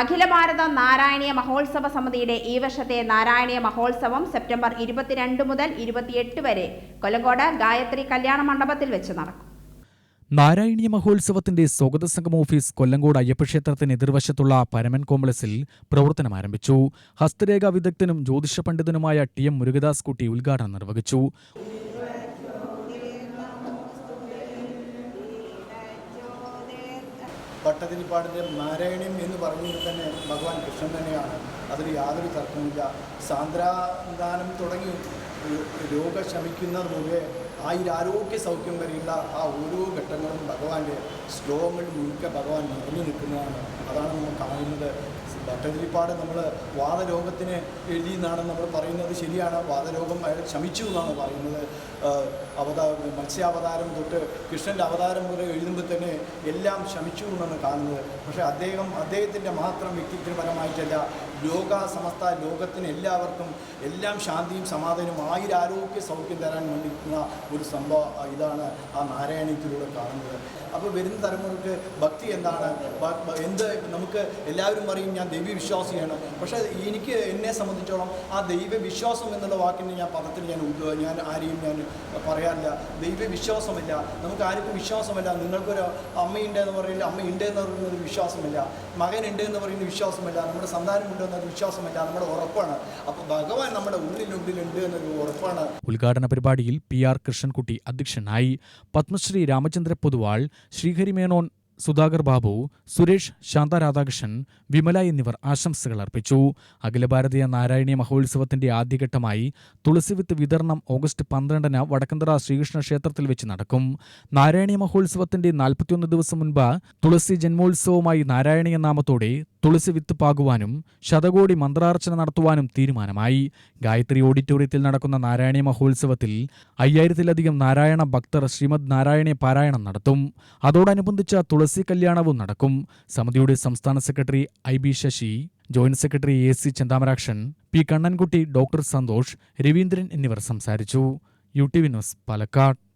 അഖില ഭാരത നാരായണീയ മഹോത്സവ സമിതിയുടെ ഈ വർഷത്തെ നാരായണീയ മഹോത്സവം സെപ്റ്റംബർ ഇരുപത്തിരണ്ട് മുതൽ ഇരുപത്തിയെട്ട് വരെ കൊല്ലങ്കോട് ഗായത്രി കല്യാണ മണ്ഡപത്തിൽ വെച്ച് നടക്കും. നാരായണീയ മഹോത്സവത്തിന്റെ സ്വാഗത സംഘം ഓഫീസ് കൊല്ലങ്കോട് അയ്യപ്പക്ഷേത്രത്തിന് എതിർവശത്തുള്ള പരമൻ കോംപ്ലക്സിൽ പ്രവർത്തനം ആരംഭിച്ചു. ഹസ്തരേഖാ വിദഗ്ധനും ജ്യോതിഷ പണ്ഡിതനുമായ ടി എം മുരുകദാസ് കുട്ടി ഉദ്ഘാടനം നിർവഹിച്ചു. ഭട്ടതിരിപ്പാടിന്റെ നാരായണീയം എന്ന് പറഞ്ഞത് തന്നെ ഭഗവാൻ കൃഷ്ണൻ തന്നെയാണ്. അതിൽ യാതൊരു തർക്കമില്ല സാന്ദ്രാദാനം തുടങ്ങി രോഗ ശമിക്കുന്നത് മുതലേ ആയിരാരോഗ്യ സൗഖ്യം വരെയുള്ള ആ ഓരോ ഘട്ടങ്ങളും ഭഗവാന്റെ ശ്ലോകങ്ങൾ മുഴുക്ക ഭഗവാൻ നിറഞ്ഞു നിൽക്കുന്നതാണ്. അതാണ് നമ്മൾ കാണുന്നത്. ഭട്ടതിരിപ്പാട് നമ്മൾ വാദരോഗത്തിന് എഴുതി എന്നാണ് നമ്മൾ പറയുന്നത്. ശരിയാണ് വാദരോഗം അയാൾ ശമിച്ചു എന്നാണ് പറയുന്നത്. അവതാ മത്സ്യാവതാരം തൊട്ട് കൃഷ്ണന്റെ അവതാരം വരെ എഴുതുമ്പോൾ തന്നെ എല്ലാം ക്ഷമിച്ചു എന്നാണ് കാണുന്നത്. പക്ഷേ അദ്ദേഹം അദ്ദേഹത്തിന്റെ മാത്രം വ്യക്തിത്വപരമായിട്ടല്ല ലോക സമസ്ത ലോകത്തിന് എല്ലാവർക്കും എല്ലാം ശാന്തിയും സമാധാനവും ആയിരാരോഗ്യ സൗഖ്യം തരാൻ വേണ്ടിയിരിക്കുന്ന ഒരു സംഭവം ഇതാണ് ആ നാരായണീയത്തിലൂടെ കാണുന്നത്. അപ്പോൾ വരുന്ന തലമുറയ്ക്ക് ഭക്തി എന്താണ്? എന്ത്? നമുക്ക് എല്ലാവരും പറയും ഞാൻ ദൈവവിശ്വാസിയാണ്. പക്ഷേ എനിക്ക് എന്നെ സംബന്ധിച്ചോളം ആ ദൈവവിശ്വാസം എന്നുള്ള വാക്കിന് ഞാൻ പദത്തിൽ ഞാൻ ഉണ്ടോ ഞാൻ ആരെയും ഞാൻ പറയാറില്ല. ദൈവവിശ്വാസമില്ല. നമുക്ക് ആർക്കും വിശ്വാസമില്ല. നിങ്ങൾക്കൊരു അമ്മയുണ്ട് എന്ന് പറയുന്നത് അമ്മ ഉണ്ട് എന്ന് പറയുന്നത് വിശ്വാസമില്ല. മകനുണ്ട് എന്ന് പറയുന്ന വിശ്വാസമില്ല. നമ്മുടെ സന്താനമുണ്ട് എന്നൊരു വിശ്വാസമില്ല. നമ്മുടെ ഉറപ്പാണ്. അപ്പോൾ ഭഗവാൻ നമ്മുടെ ഉള്ളിലുള്ളിലുണ്ട് എന്നൊരു ഉറപ്പാണ്. ഉദ്ഘാടന പരിപാടിയിൽ പി ആർ കൃഷ്ണൻകുട്ടി അധ്യക്ഷനായി. പത്മശ്രീ രാമചന്ദ്ര പൊതുവാൾ ശ്രീഹരി മേനോൻ സുധാകർ ബാബു സുരേഷ് ശാന്ത രാധാകൃഷ്ണൻ വിമല എന്നിവർ ആശംസകൾ അർപ്പിച്ചു. അഖില ഭാരതീയ നാരായണീയ മഹോത്സവത്തിന്റെ ആദ്യഘട്ടമായി തുളസിവിത്ത് വിതരണം ഓഗസ്റ്റ് പന്ത്രണ്ടിന് വടക്കന്തറ ശ്രീകൃഷ്ണ ക്ഷേത്രത്തിൽ വെച്ച് നടക്കും. നാരായണീയ മഹോത്സവത്തിന്റെ നാൽപ്പത്തിയൊന്ന് ദിവസം മുൻപ് തുളസി ജന്മോത്സവമായി നാരായണീയ നാമത്തോടെ തുളസി വിത്ത് പാകുവാനും ശതകോടി മന്ത്രാർച്ചന നടത്തുവാനും തീരുമാനമായി. ഗായത്രി ഓഡിറ്റോറിയത്തിൽ നടക്കുന്ന നാരായണീയ മഹോത്സവത്തിൽ അയ്യായിരത്തിലധികം നാരായണ ഭക്തർ ശ്രീമദ് നാരായണീയ പാരായണം നടത്തും. അതോടനുബന്ധിച്ച തുളസി കല്യാണവും നടക്കും. സമിതിയുടെ സംസ്ഥാന secretary I B Sasi joint secretary A C Chanthamarakshan P Kannankutty doctor Santhosh Raveendran എന്നിവർ സംസാരിച്ചു. U T V news Palakkad.